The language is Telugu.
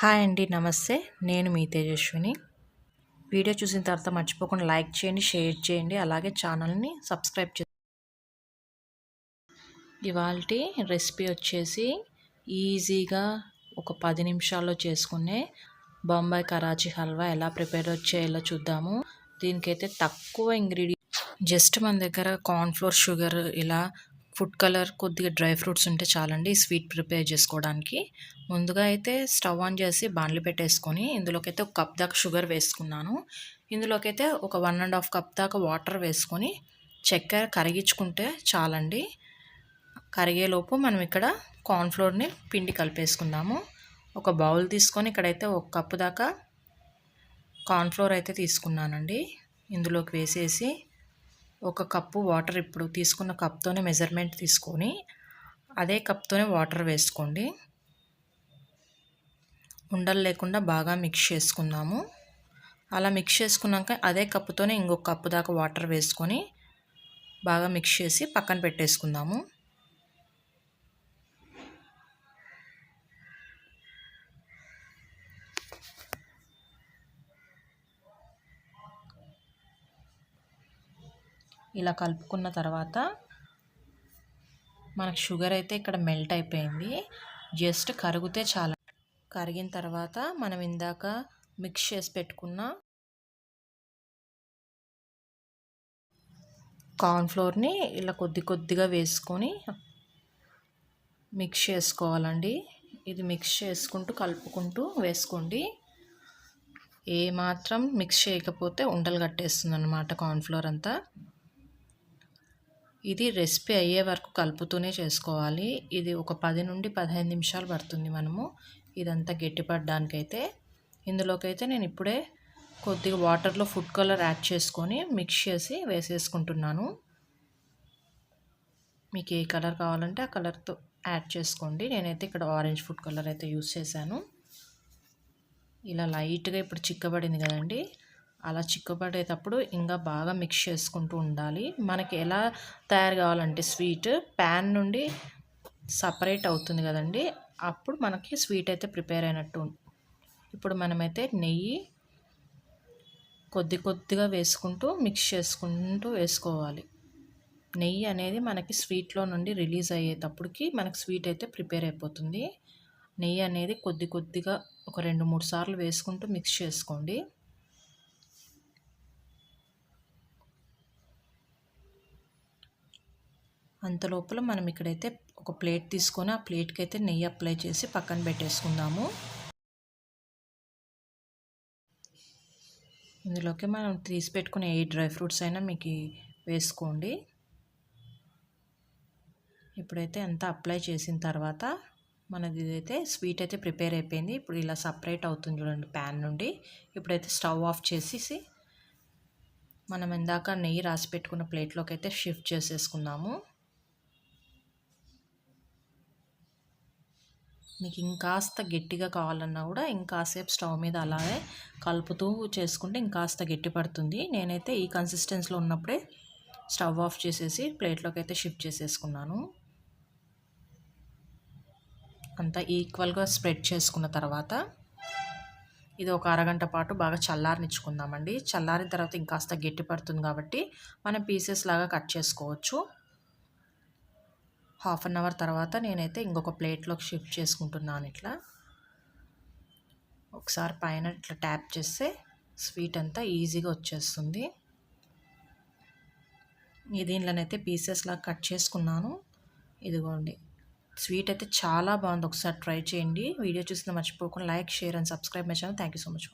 హాయ్ అండి నమస్తే. నేను మీ తేజస్విని. వీడియో చూసిన తర్వాత మర్చిపోకుండా లైక్ చేయండి షేర్ చేయండి అలాగే ఛానల్ని సబ్స్క్రైబ్ చే ఇవాళ రెసిపీ వచ్చేసి ఈజీగా ఒక పది నిమిషాల్లో చేసుకునే బొంబాయి కరాచీ హల్వా ఎలా ప్రిపేర్ చేయాలో చూద్దాము. దీనికైతే తక్కువ ఇంగ్రీడియంట్ జస్ట్ మన దగ్గర కార్న్ఫ్లోర్ షుగర్ ఇలా ఫుడ్ కలర్ కొద్దిగా డ్రై ఫ్రూట్స్ ఉంటే చాలండి స్వీట్ ప్రిపేర్ చేసుకోవడానికి. ముందుగా అయితే స్టవ్ ఆన్ చేసి బాండ్లు పెట్టేసుకొని ఇందులోకైతే ఒక కప్ దాకా షుగర్ వేసుకున్నాను. ఇందులోకైతే ఒక వన్ అండ్ హాఫ్ కప్ దాకా వాటర్ వేసుకొని చక్కెర కరిగించుకుంటే చాలండి. కరిగేలోపు మనం ఇక్కడ కార్న్ఫ్లోర్ని పిండి కలిపేసుకుందాము. ఒక బౌల్ తీసుకొని ఇక్కడైతే ఒక కప్పు దాకా కార్న్ఫ్లోర్ అయితే తీసుకున్నానండి. ఇందులోకి వేసేసి ఒక కప్పు వాటర్ ఇప్పుడు తీసుకున్న కప్తోనే మెజర్మెంట్ తీసుకొని అదే కప్తోనే వాటర్ వేసుకోండి. ఉండలు లేకుండా బాగా మిక్స్ చేసుకుందాము. అలా మిక్స్ చేసుకున్నాక అదే కప్పుతోనే ఇంకొక కప్పు దాకా వాటర్ వేసుకొని బాగా మిక్స్ చేసి పక్కన పెట్టేసుకుందాము. ఇలా కలుపుకున్న తర్వాత మనకు షుగర్ అయితే ఇక్కడ మెల్ట్ అయిపోయింది. జస్ట్ కరిగితే చాలా. కరిగిన తర్వాత మనం ఇందాక మిక్స్ చేసి పెట్టుకున్న కార్న్ఫ్లోర్ని ఇలా కొద్ది కొద్దిగా వేసుకొని మిక్స్ చేసుకోవాలండి. ఇది మిక్స్ చేసుకుంటూ కలుపుకుంటూ వేసుకోండి. ఏ మాత్రం మిక్స్ చేయకపోతే ఉండలు కట్టేస్తుంది అనమాట కార్న్ఫ్లోర్ అంతా. ఇది రెసిపీ అయ్యే వరకు కలుపుతూనే చేసుకోవాలి. ఇది ఒక పది నుండి పదిహేను నిమిషాలు పడుతుంది మనము. ఇదంతా గట్టిపడడానికైతే. ఇందులోకైతే నేను ఇప్పుడే కొద్దిగా వాటర్లో ఫుడ్ కలర్ యాడ్ చేసుకొని మిక్స్ చేసి వేసేసుకుంటున్నాను. మీకు ఏ కలర్ కావాలంటే ఆ కలర్తో యాడ్ చేసుకోండి. నేనైతే ఇక్కడ ఆరెంజ్ ఫుడ్ కలర్ అయితే యూస్ చేశాను. ఇలా లైట్గా ఇప్పుడు చిక్కబడింది కదండి. అలా చిక్కబడేటప్పుడు ఇంకా బాగా మిక్స్ చేసుకుంటూ ఉండాలి. మనకి ఎలా తయారు కావాలంటే స్వీట్ ప్యాన్ నుండి సపరేట్ అవుతుంది కదండి. అప్పుడు మనకి స్వీట్ అయితే ప్రిపేర్ అయినట్టు. ఇప్పుడు మనమైతే నెయ్యి కొద్ది కొద్దిగా వేసుకుంటూ మిక్స్ చేసుకుంటూ వేసుకోవాలి. నెయ్యి అనేది మనకి స్వీట్లో నుండి రిలీజ్ అయ్యేటప్పటికి మనకి స్వీట్ అయితే ప్రిపేర్ అయిపోతుంది. నెయ్యి అనేది కొద్ది కొద్దిగా ఒక రెండు మూడు సార్లు వేసుకుంటూ మిక్స్ చేసుకోండి. అంత లోపల మనం ఇక్కడైతే ఒక ప్లేట్ తీసుకొని ఆ ప్లేట్కి అయితే నెయ్యి అప్లై చేసి పక్కన పెట్టేసుకుందాము. ఇందులోకి మనం తీసి పెట్టుకునే ఏ డ్రై ఫ్రూట్స్ అయినా మీకు వేసుకోండి. ఇప్పుడైతే అంతా అప్లై చేసిన తర్వాత మనది ఇదైతే స్వీట్ అయితే ప్రిపేర్ అయిపోయింది. ఇప్పుడు ఇలా సపరేట్ అవుతుంది చూడండి ప్యాన్ నుండి. ఇప్పుడైతే స్టవ్ ఆఫ్ చేసేసి మనం ఇందాక నెయ్యి రాసి పెట్టుకున్న ప్లేట్లోకి అయితే షిఫ్ట్ చేసేసుకుందాము. మీకు ఇంకాస్త గట్టిగా కావాలన్నా కూడా ఇంకాసేపు స్టవ్ మీద అలాగే కలుపుతూ చేసుకుంటే ఇంకాస్త గట్టి పడుతుంది. నేనైతే ఈ కన్సిస్టెన్స్లో ఉన్నప్పుడే స్టవ్ ఆఫ్ చేసేసి ప్లేట్లోకి అయితే షిఫ్ట్ చేసేసుకున్నాను. అంతా ఈక్వల్గా స్ప్రెడ్ చేసుకున్న తర్వాత ఇది ఒక అరగంట పాటు బాగా చల్లారనిచ్చుకుందామండి. చల్లారిన తర్వాత ఇంకాస్త గట్టి పడుతుంది కాబట్టి మనం పీసెస్ లాగా కట్ చేసుకోవచ్చు. హాఫ్ అన్ అవర్ తర్వాత నేనైతే ఇంకొక ప్లేట్లోకి షిఫ్ట్ చేసుకుంటున్నాను ఇట్లా. ఒకసారి పైన ఇట్లా ట్యాప్ చేస్తే స్వీట్ అంతా ఈజీగా వచ్చేస్తుంది. దీనిలోనైతే పీసెస్లా కట్ చేసుకున్నాను. ఇదిగోండి. స్వీట్ అయితే చాలా బాగుంది. ఒకసారి ట్రై చేయండి. వీడియో చూసిన మర్చిపోకుండా like share and subscribe my channel. Thank you so much.